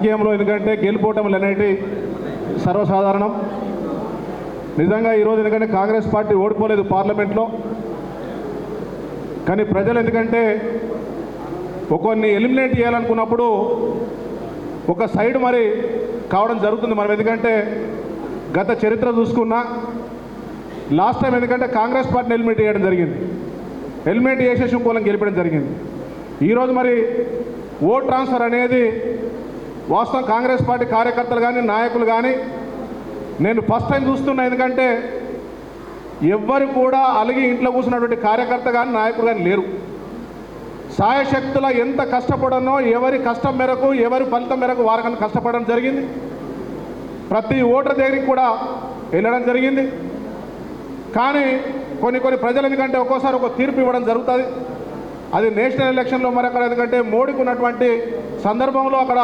రాజకీయంలో ఎందుకంటే గెలుపోవటములు అనేటి సర్వసాధారణం. నిజంగా ఈరోజు ఎందుకంటే కాంగ్రెస్ పార్టీ ఓడిపోలేదు పార్లమెంట్లో. కానీ ప్రజలు ఎందుకంటే ఒకరిని ఎలిమినేట్ చేయాలనుకున్నప్పుడు ఒక సైడ్ మరి కావడం జరుగుతుంది మనం. ఎందుకంటే గత చరిత్ర చూసుకున్నా లాస్ట్ టైం ఎందుకంటే కాంగ్రెస్ పార్టీని ఎలిమినేట్ చేయడం జరిగింది. ఎలిమినేట్ చేసేసి ఇంకోళ్ళని గెలిపడం జరిగింది. ఈరోజు మరి ఓట్ ట్రాన్స్ఫర్ అనేది వాస్తవం కాంగ్రెస్ పార్టీ కార్యకర్తలు కానీ నాయకులు కానీ నేను ఫస్ట్ టైం చూస్తున్నా ఎందుకంటే ఎవ్వరు కూడా అలిగి ఇంట్లో కూర్చున్నటువంటి కార్యకర్త కానీ నాయకులు కానీ లేరు. సాయశక్తుల ఎంత కష్టపడనో ఎవరి కష్టం మేరకు ఎవరి ఫలితం మేరకు వారికన్నా కష్టపడడం జరిగింది. ప్రతి ఓటర్ దగ్గరికి కూడా వెళ్ళడం జరిగింది. కానీ కొన్ని కొన్ని ప్రజలు ఎందుకంటే ఒక్కోసారి ఒక తీర్పు ఇవ్వడం జరుగుతుంది. అది నేషనల్ ఎలక్షన్లో మరొకరు ఎందుకంటే మోడీకి ఉన్నటువంటి సందర్భంలో అక్కడ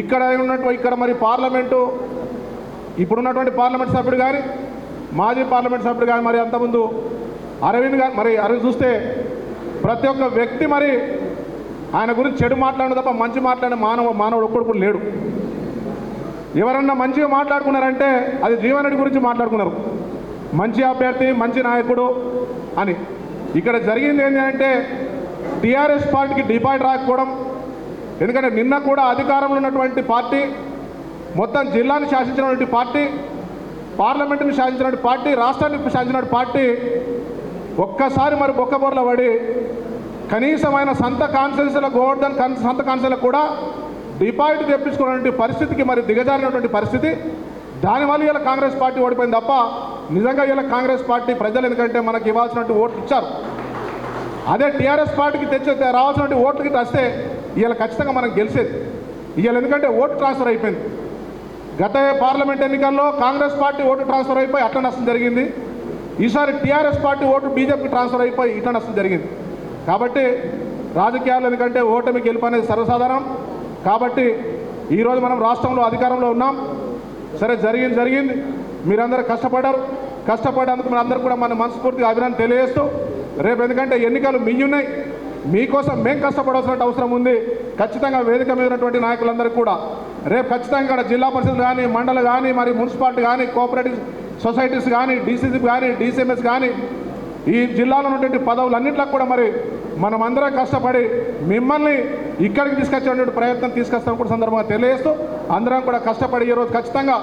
ఇక్కడ ఉన్నటువంటి ఇక్కడ మరి పార్లమెంటు ఇప్పుడున్నటువంటి పార్లమెంట్ సభ్యుడు కానీ మాజీ పార్లమెంట్ సభ్యుడు కానీ మరి అంతకుముందు అరవింద్ గారు మరి అరవింద్ చూస్తే ప్రతి ఒక్క వ్యక్తి మరి ఆయన గురించి చెడు మాట్లాడిన తప్ప మంచి మాట్లాడిన మానవ మానవుడు ఒక్కడు కూడా లేడు. ఎవరన్నా మంచిగా మాట్లాడుకున్నారంటే అది జీవనరెడ్డి గురించి మాట్లాడుకున్నారు. మంచి అభ్యర్థి మంచి నాయకుడు అని. ఇక్కడ జరిగింది ఏంటంటే టీఆర్ఎస్ పార్టీకి డిపాజిట్ రాకపోవడం ఎందుకంటే నిన్న కూడా అధికారంలో ఉన్నటువంటి పార్టీ మొత్తం జిల్లాని శాసించినటువంటి పార్టీ పార్లమెంటుని శాసించినటువంటి పార్టీ రాష్ట్రాన్ని శాసించినటువంటి పార్టీ ఒక్కసారి మరి బొక్కబొర్ల పడి కనీసమైన సంత కాన్సెన్స్ల గోవర్ధన్ కన్ సంత కాన్సెన్స్లో కూడా డిపాజిట్ తెప్పించుకున్నటువంటి పరిస్థితికి మరి దిగజారినటువంటి పరిస్థితి. దానివల్ల ఇలా కాంగ్రెస్ పార్టీ ఓడిపోయింది తప్ప నిజంగా ఇలా కాంగ్రెస్ పార్టీ ప్రజలు ఎందుకంటే మనకి ఇవ్వాల్సినటువంటి ఓట్లు ఇచ్చారు. అదే టీఆర్ఎస్ పార్టీకి తెచ్చే రావాల్సినటువంటి ఓట్లకి తెస్తే ఇవాళ ఖచ్చితంగా మనం గెలిచేది. ఇవాళ ఎందుకంటే ఓటు ట్రాన్స్ఫర్ అయిపోయింది. గత పార్లమెంట్ ఎన్నికల్లో కాంగ్రెస్ పార్టీ ఓటు ట్రాన్స్ఫర్ అయిపోయి అట్ట నష్టం జరిగింది. ఈసారి టీఆర్ఎస్ పార్టీ ఓటు బీజేపీకి ట్రాన్స్ఫర్ అయిపోయి ఇట్ట నష్టం జరిగింది. కాబట్టి రాజకీయాలు ఎందుకంటే ఓటమి గెలుపు అనేది సర్వసాధారణం. కాబట్టి ఈరోజు మనం రాష్ట్రంలో అధికారంలో ఉన్నాం. సరే జరిగింది జరిగింది. మీరందరూ కష్టపడారు కష్టపడేందుకు మనందరూ కూడా మన మనస్ఫూర్తిగా అభినందన తెలియజేస్తూ రేపు ఎందుకంటే ఎన్నికలు మీ ఉన్నాయి మీకోసం మేము కష్టపడాల్సిన అవసరం ఉంది. ఖచ్చితంగా వేదిక మీద ఉన్నటువంటి నాయకులందరికీ కూడా. రేపు ఖచ్చితంగా ఇక్కడ జిల్లా పరిషత్ కానీ మండలి కానీ మరి మున్సిపాలిటీ కానీ కోఆపరేటివ్ సొసైటీస్ కానీ డీసీసీ కానీ డీసీఎంఎస్ కానీ ఈ జిల్లాలో ఉన్నటువంటి పదవులన్నింటిలో కూడా మరి మనమందరం కష్టపడి మిమ్మల్ని ఇక్కడికి తీసుకొచ్చేటువంటి ప్రయత్నం తీసుకొస్తాం కూడా సందర్భంగా తెలియజేస్తూ అందరం కూడా కష్టపడి ఈరోజు ఖచ్చితంగా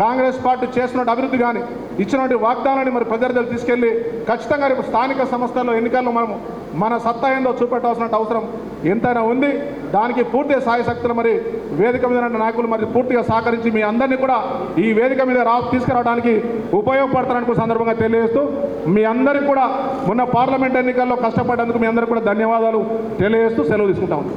కాంగ్రెస్ పార్టీ చేస్తున్న అభివృద్ధి కానీ ఇచ్చినటువంటి వాగ్దానాన్ని మరి ప్రజలకు తీసుకెళ్ళి ఖచ్చితంగా రేపు స్థానిక సంస్థల్లో ఎన్నికల్లో మనము మన సత్తా ఏందో చూపెట్టాల్సిన అవసరం ఎంతైనా ఉంది. దానికి పూర్తి సాయశక్తులు మరి వేదిక మీద నాయకులు మరి పూర్తిగా సహకరించి మీ అందరినీ కూడా ఈ వేదిక మీద రా తీసుకురావడానికి ఉపయోగపడతారనుకు సందర్భంగా తెలియజేస్తూ మీ అందరికీ కూడా మొన్న పార్లమెంట్ ఎన్నికల్లో కష్టపడేందుకు మీ అందరికీ కూడా ధన్యవాదాలు తెలియజేస్తూ సెలవు తీసుకుంటాం